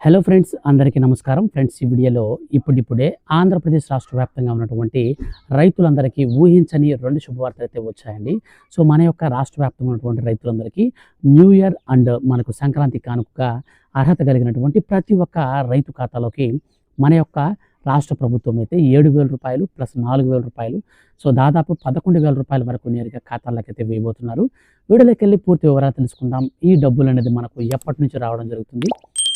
Hello friends అందరికీ నమస్కారం. Friends ఈ వీడియోలో ఇప్పుడిప్పుడే ఆంధ్రప్రదేశ్ రాష్ట్ర వ్యాప్తంగా ఉన్నటువంటి రైతులందరికీ ఊహించని రెండు శుభవార్తలు అయితే వచ్చాయండి. సో మన యొక్క రాష్ట్ర వ్యాప్తంగా ఉన్నటువంటి రైతులందరికీ న్యూ ఇయర్ అండ్ మనకు సంక్రాంతి కానుకగా అర్హత కలిగినటువంటి ప్రతి ఒక్క రైతు ఖాతాలోకి మన యొక్క రాష్ట్ర ప్రభుత్వం అయితే ఏడు వేల రూపాయలు ప్లస్ నాలుగు వేల రూపాయలు సో దాదాపు పదకొండు వేల రూపాయల వరకు నేరుగా ఖాతాల్లోకి అయితే వేయబోతున్నారు. వీడియోలోకి వెళ్ళి పూర్తి వివరాలు తెలుసుకుందాం. ఈ డబ్బులు అనేది మనకు ఎప్పటి నుంచి రావడం జరుగుతుంది?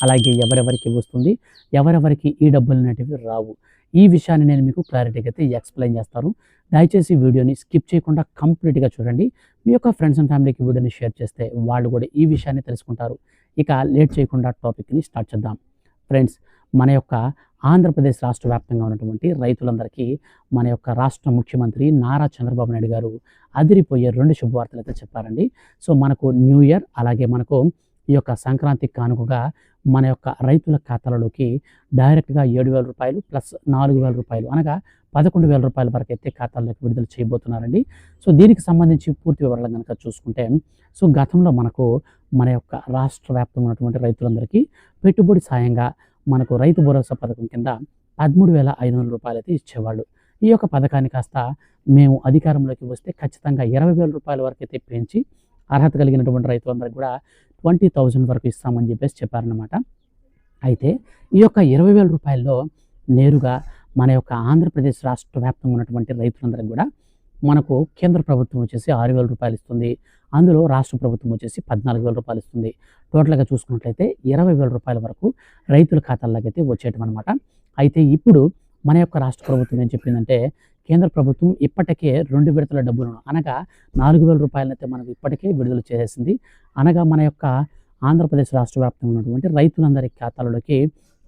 అలాగే ఎవరెవరికి వస్తుంది ఎవరెవరికి ఈ డబ్బులు అనేటివి రావు. ఈ విషయాన్ని నేను మీకు క్లారిటీగా అయితే ఎక్స్ప్లెయిన్ చేస్తాను. దయచేసి వీడియోని స్కిప్ చేయకుండా కంప్లీట్గా చూడండి. మీ యొక్క ఫ్రెండ్స్ అండ్ ఫ్యామిలీకి వీడియోని షేర్ చేస్తే వాళ్ళు కూడా ఈ విషయాన్ని తెలుసుకుంటారు. ఇక లేట్ చేయకుండా టాపిక్ని స్టార్ట్ చేద్దాం. ఫ్రెండ్స్ మన యొక్క ఆంధ్రప్రదేశ్ రాష్ట్ర వ్యాప్తంగా ఉన్నటువంటి రైతులందరికీ మన యొక్క రాష్ట్ర ముఖ్యమంత్రి నారా చంద్రబాబు నాయుడు గారు అదిరిపోయే రెండు శుభవార్తలు అయితే చెప్పారండి. సో మనకు న్యూ ఇయర్ అలాగే మనకు ఈ యొక్క సంక్రాంతి కానుకగా మన యొక్క రైతుల ఖాతాలలోకి డైరెక్ట్గా ఏడు వేల రూపాయలు ప్లస్ నాలుగు వేల రూపాయలు అనగా పదకొండు వేల రూపాయల వరకు అయితే ఖాతాల్లోకి విడుదల చేయబోతున్నారండి. సో దీనికి సంబంధించి పూర్తి వివరాలు కనుక చూసుకుంటే సో గతంలో మనకు మన యొక్క రాష్ట్ర వ్యాప్తంగా ఉన్నటువంటి రైతులందరికీ పెట్టుబడి సాయంగా మనకు రైతు భరోసా పథకం కింద పదమూడు వేల ఐదు వందల రూపాయలు అయితే ఇచ్చేవాళ్ళు. ఈ యొక్క పథకాన్ని కాస్త మేము అధికారంలోకి వస్తే ఖచ్చితంగా ఇరవై వేల రూపాయల వరకు అయితే పెంచి అర్హత కలిగినటువంటి రైతులందరికీ కూడా ట్వంటీ థౌజండ్ వరకు ఇస్తామని చెప్పేసి చెప్పారనమాట అయితే ఈ యొక్క ఇరవై వేల రూపాయల్లో నేరుగా మన యొక్క ఆంధ్రప్రదేశ్ రాష్ట్ర వ్యాప్తంగా ఉన్నటువంటి రైతులందరికీ కూడా మనకు కేంద్ర ప్రభుత్వం వచ్చేసి ఆరు వేల రూపాయలు ఇస్తుంది. అందులో రాష్ట్ర ప్రభుత్వం వచ్చేసి పద్నాలుగు వేల రూపాయలు ఇస్తుంది. టోటల్గా చూసుకున్నట్లయితే ఇరవై వేల రూపాయల వరకు రైతుల ఖాతాల్లోకి అయితే వచ్చేయటం అనమాట అయితే ఇప్పుడు మన యొక్క రాష్ట్ర ప్రభుత్వం ఏం చెప్పిందంటే కేంద్ర ప్రభుత్వం ఇప్పటికే రెండు విడతల డబ్బులను అనగా నాలుగు వేల రూపాయలనైతే మనకు ఇప్పటికే విడుదల చేసేసింది. అనగా మన యొక్క ఆంధ్రప్రదేశ్ రాష్ట్ర వ్యాప్తంగా ఉన్నటువంటి రైతులందరి ఖాతాలలోకి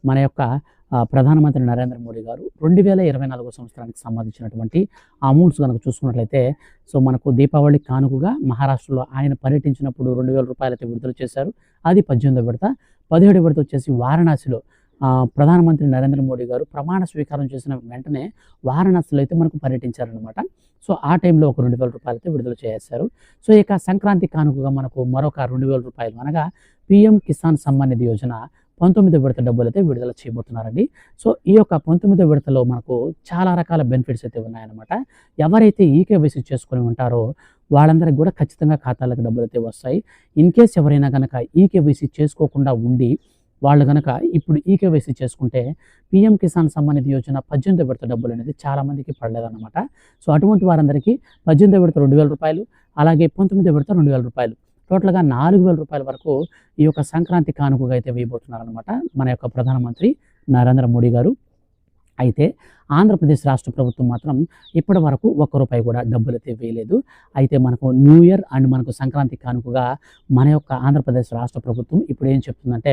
మన యొక్క ప్రధానమంత్రి నరేంద్ర మోడీ గారు రెండు వేల ఇరవై నాలుగో సంవత్సరానికి సంబంధించినటువంటి అమౌంట్స్ కనుక చూసుకున్నట్లయితే సో మనకు దీపావళి కానుకగా మహారాష్ట్రలో ఆయన పర్యటించినప్పుడు రెండు వేల రూపాయలైతే విడుదల చేశారు. అది పద్దెనిమిదో విడత. పదిహేడు విడత వచ్చేసి వారణాసిలో ప్రధానమంత్రి నరేంద్ర మోడీ గారు ప్రమాణ స్వీకారం చేసిన వెంటనే వారణాసిలో అయితే మనకు పర్యటించారనమాట సో ఆ టైంలో ఒక రెండు వేల రూపాయలు అయితే విడుదల చేశారు సో ఇక సంక్రాంతి కానుకగా మనకు మరొక రెండు వేల రూపాయలు అనగా పిఎం కిసాన్ సమ్మాన్ నిధి యోజన పంతొమ్మిదో విడత డబ్బులు అయితే విడుదల చేయబోతున్నారండి. సో ఈ యొక్క పంతొమ్మిదో విడతలో మనకు చాలా రకాల బెనిఫిట్స్ అయితే ఉన్నాయన్నమాట. ఎవరైతే ఈకేవైసీ చేసుకొని ఉంటారో వాళ్ళందరికీ కూడా ఖచ్చితంగా ఖాతాలకు డబ్బులు అయితే వస్తాయి. ఇన్ కేస్ ఎవరైనా కనుక ఈకేవైసీ చేసుకోకుండా ఉండి వాళ్ళు కనుక ఇప్పుడు ఈకేవైసీ చేసుకుంటే పిఎం కిసాన్ సమ్మానిధి యోజన పద్దెనిమిది విడత డబ్బులు అనేది చాలామందికి పడలేదన్నమాట. సో అటువంటి వారందరికీ పద్దెనిమిది విడత రెండు వేల రూపాయలు అలాగే పంతొమ్మిది విడత రెండు వేల రూపాయలు. టోటల్గా నాలుగు వేల రూపాయల వరకు ఈ యొక్క సంక్రాంతి కానుకగా అయితే వేయబోతున్నారనమాట మన యొక్క ప్రధానమంత్రి నరేంద్ర మోడీ గారు. అయితే ఆంధ్రప్రదేశ్ రాష్ట్ర ప్రభుత్వం మాత్రం ఇప్పటి వరకు ఒక్క రూపాయి కూడా డబ్బులు అయితే వేయలేదు. అయితే మనకు న్యూ ఇయర్ అండ్ మనకు సంక్రాంతి కానుకగా మన యొక్క ఆంధ్రప్రదేశ్ రాష్ట్ర ప్రభుత్వం ఇప్పుడు ఏం చెప్తుందంటే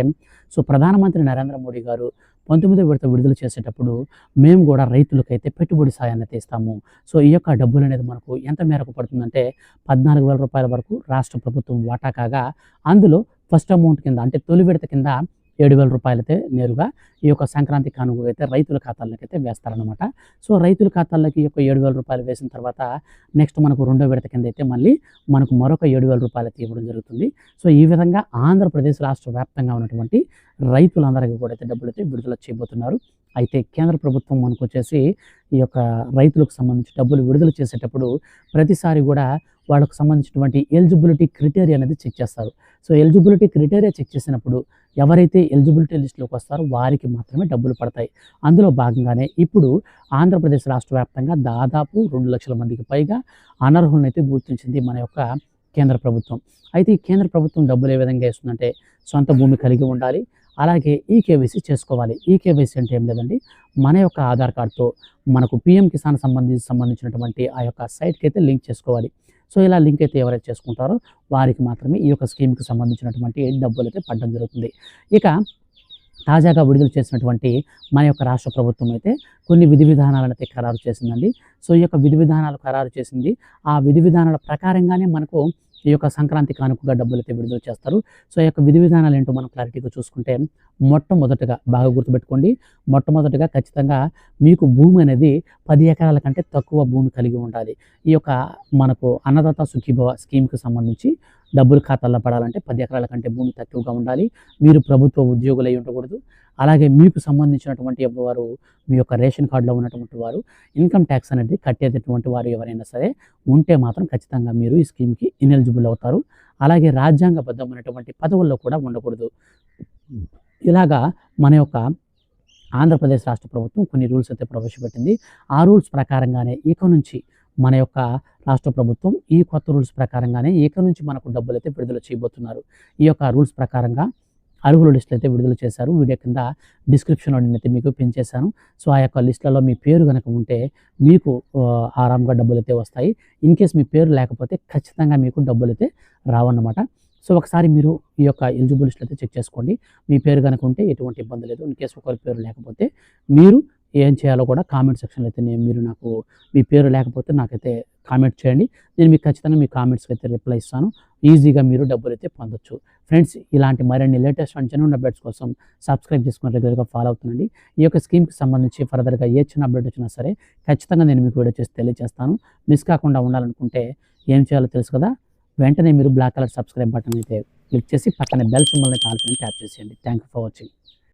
సో ప్రధానమంత్రి నరేంద్ర మోడీ గారు పంతొమ్మిదో విడత విడుదల చేసేటప్పుడు మేము కూడా రైతులకైతే పెట్టుబడి సాయాన్ని తీస్తాము సో ఈ యొక్క డబ్బులు అనేది మనకు ఎంత మేరకు పడుతుందంటే పద్నాలుగు వేల రూపాయల వరకు రాష్ట్ర ప్రభుత్వం వాటా కాగా అందులో ఫస్ట్ అమౌంట్ కింద అంటే తొలి విడత కింద ఏడు వేల రూపాయలైతే నేరుగా ఈ యొక్క సంక్రాంతి కానుక అయితే రైతుల ఖాతాల్లోకి అయితే వేస్తారనమాట సో రైతుల ఖాతాల్లోకి ఈ యొక్క ఏడు వేల రూపాయలు వేసిన తర్వాత నెక్స్ట్ మనకు రెండో విడత కింద అయితే మళ్ళీ మనకు మరొక ఏడు వేల రూపాయలు అయితే ఇవ్వడం జరుగుతుంది. సో ఈ విధంగా ఆంధ్రప్రదేశ్ రాష్ట్ర వ్యాప్తంగా ఉన్నటువంటి రైతులందరికీ కూడా అయితే డబ్బులు అయితే విడుదల చేయబోతున్నారు. అయితే కేంద్ర ప్రభుత్వం మనకు వచ్చేసి ఈ యొక్క రైతులకు సంబంధించి డబ్బులు విడుదల చేసేటప్పుడు ప్రతిసారి కూడా వాళ్ళకు సంబంధించినటువంటి ఎలిజిబిలిటీ క్రిటేరియా అనేది చెక్ చేస్తారు. సో ఎలిజిబిలిటీ క్రిటేరియా చెక్ చేసినప్పుడు ఎవరైతే ఎలిజిబిలిటీ లిస్టులోకి వస్తారో వారికి మాత్రమే డబ్బులు పడతాయి. అందులో భాగంగానే ఇప్పుడు ఆంధ్రప్రదేశ్ రాష్ట్ర వ్యాప్తంగా దాదాపు రెండు లక్షల మందికి పైగా అనర్హులనైతే గుర్తించింది మన యొక్క కేంద్ర ప్రభుత్వం. అయితే ఈ కేంద్ర ప్రభుత్వం డబ్బులు ఏ విధంగా ఇస్తుందంటే సొంత భూమి కలిగి ఉండాలి. అలాగే ఈ కేవైసీ చేసుకోవాలి. ఈ కేవైసీ అంటే ఏం లేదండి మన యొక్క ఆధార్ కార్డుతో మనకు పిఎం కిసాన్ సంబంధించి సంబంధించినటువంటి ఆ యొక్క సైట్కి అయితే లింక్ చేసుకోవాలి. సో ఇలా లింక్ అయితే ఎవరైతే చేసుకుంటారో వారికి మాత్రమే ఈ యొక్క స్కీమ్కి సంబంధించినటువంటి డబ్బులు అయితే పడడం జరుగుతుంది. ఇక తాజాగా విడుదల చేసినటువంటి మన యొక్క రాష్ట్ర ప్రభుత్వం అయితే కొన్ని విధి విధానాలను అయితే ఖరారు చేసిందండి. సో ఈ యొక్క విధి విధానాలు ఖరారు చేసింది. ఆ విధి విధానాల ప్రకారంగానే మనకు ఈ యొక్క సంక్రాంతి కానుకగా డబ్బులైతే విడుదల చేస్తారు. సో ఈ యొక్క విధి విధానాలు ఏంటో మనం క్లారిటీగా చూసుకుంటే మొట్టమొదటగా బాగా గుర్తుపెట్టుకోండి. మొట్టమొదటగా ఖచ్చితంగా మీకు భూమి అనేది పది ఎకరాల కంటే తక్కువ భూమి కలిగి ఉండాలి. ఈ యొక్క మనకు అన్నదాత సుఖీభవ స్కీమ్కి సంబంధించి డబ్బులు ఖాతాల్లో పడాలంటే పది ఎకరాల కంటే భూమి తక్కువగా ఉండాలి. మీరు ప్రభుత్వ ఉద్యోగులై ఉండకూడదు. అలాగే మీకు సంబంధించినటువంటి వారు మీ యొక్క రేషన్ కార్డులో ఉన్నటువంటి వారు ఇన్కమ్ ట్యాక్స్ అనేది కట్టేటటువంటి వారు ఎవరైనా సరే ఉంటే మాత్రం ఖచ్చితంగా మీరు ఈ స్కీమ్కి ఇనెలిజిబుల్ అవుతారు. అలాగే రాజ్యాంగబద్ధమైనటువంటి పదవుల్లో కూడా ఉండకూడదు. ఇలాగా మన యొక్క ఆంధ్రప్రదేశ్ రాష్ట్ర ప్రభుత్వం కొన్ని రూల్స్ అయితే ప్రవేశపెట్టింది. ఆ రూల్స్ ప్రకారంగానే ఇక నుంచి మన యొక్క రాష్ట్ర ప్రభుత్వం ఈ కొత్త రూల్స్ ప్రకారంగానే ఇక నుంచి మనకు డబ్బులు అయితే విడుదల చేయబోతున్నారు. ఈ యొక్క రూల్స్ ప్రకారంగా అర్హుల లిస్టులు అయితే విడుదల చేశారు. వీడియో కింద డిస్క్రిప్షన్లో నేనైతే మీకు పిన్ చేశాను. సో ఆ యొక్క లిస్టులలో మీ పేరు కనుక ఉంటే మీకు ఆరామ్గా ఆరాంగా డబ్బులు అయితే వస్తాయి. ఇన్ కేస్ మీ పేరు లేకపోతే ఖచ్చితంగా మీకు డబ్బులు అయితే రావన్నమాట. సో ఒకసారి మీరు ఈ యొక్క ఎలిజిబుల్ లిస్టులు అయితే చెక్ చేసుకోండి. మీ పేరు కనుక ఉంటే ఎటువంటి ఇబ్బంది లేదు. ఇన్ కేస్ ఒకరి పేరు లేకపోతే మీరు ఏం చేయాలో కూడా కామెంట్ సెక్షన్లో అయితే నేను మీరు నాకు మీ పేరు లేకపోతే నాకైతే కామెంట్ చేయండి. నేను మీకు ఖచ్చితంగా మీ కామెంట్స్కి అయితే రిప్లై ఇస్తాను. ఈజీగా మీరు డబ్బులు అయితే పొందొచ్చు. ఫ్రెండ్స్ ఇలాంటి మరిన్ని లేటెస్ట్ అండ్ జెన్యున్ అప్డేట్స్ కోసం సబ్స్క్రైబ్ చేసుకుని రెగ్యులర్గా ఫాలో అవుతుండండి. ఈ యొక్క స్కీమ్కి సంబంధించి ఫర్దర్గా ఏ చిన్న అప్డేట్ వచ్చినా సరే ఖచ్చితంగా నేను మీకు వీడియో చేసి తెలియజేస్తాను మిస్ కాకుండా ఉండాలనుకుంటే ఏం చేయాలో తెలుసు కదా? వెంటనే మీరు బ్లాక్ కలర్ సబ్స్క్రైబ్ బటన్ అయితే క్లిక్ చేసి పక్కన బెల్ సింబల్ని కాల్పని ట్యాప్ చేసేయండి. Thank you for watching